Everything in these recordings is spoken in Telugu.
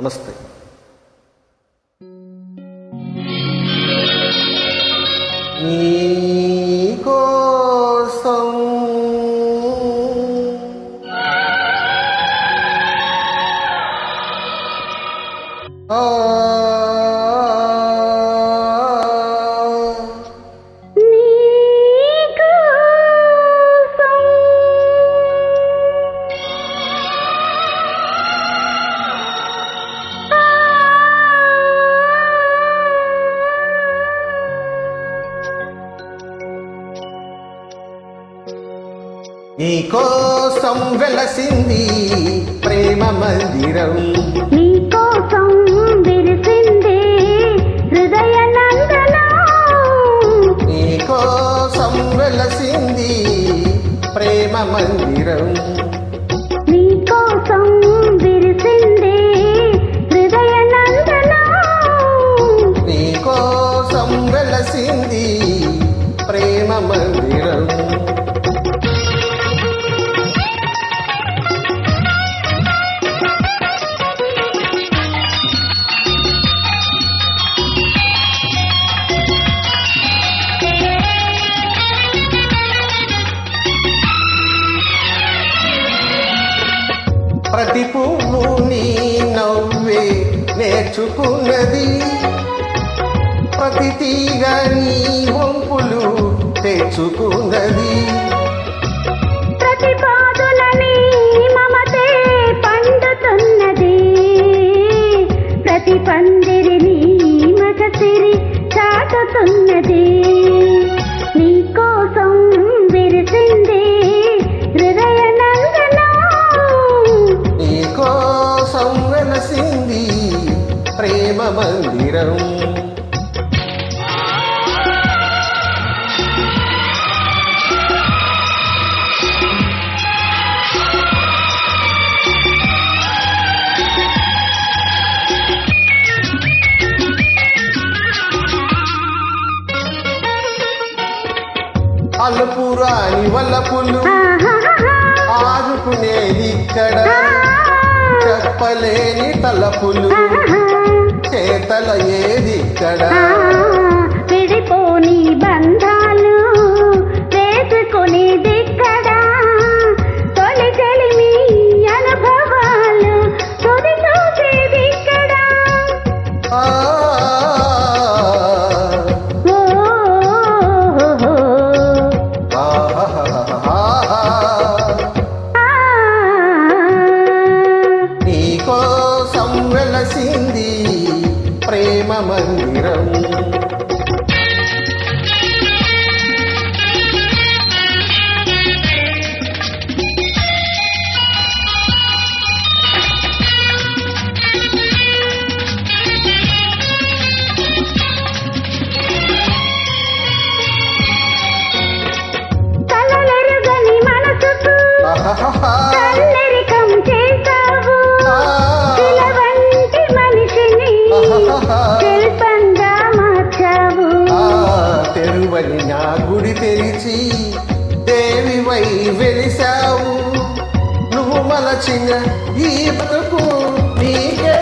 నమస్తే నీకోసం ఆ నీకోసం వెలసింది ప్రేమ మందిరం. నీకోసం విరిసింది హృదయ నందనం. నీకోసం వెలసింది ప్రేమ మందిరం. ప్రతి పువ్వు నీ నవ్వే నేర్చుకున్నది. ప్రతి తీగ నీ వంపులు తెచ్చుకున్నది. మందిరం అలుపురాని వల్లపులు ఆదుకునేది ఇక్కడ. చెప్పలేని తలపులు. చేతల ఏది ఇక్కడ విడిపోని బంధాలు వేసుకుని దిక్కడా తొలి అనుభవాలు. నీకోసం వెలసింది మందిరం తెరువని నా గుడి తెరిచి దేవివై వెలిసావు నువ్వు మలచిన ఈ బతుకు నీకే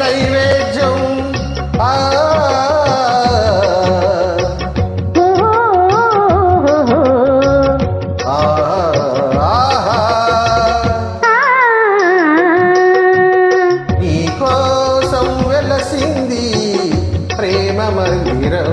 నైవేద్యం. ఆ. ఓ, వెలసింది ప్రేమ మందిరం.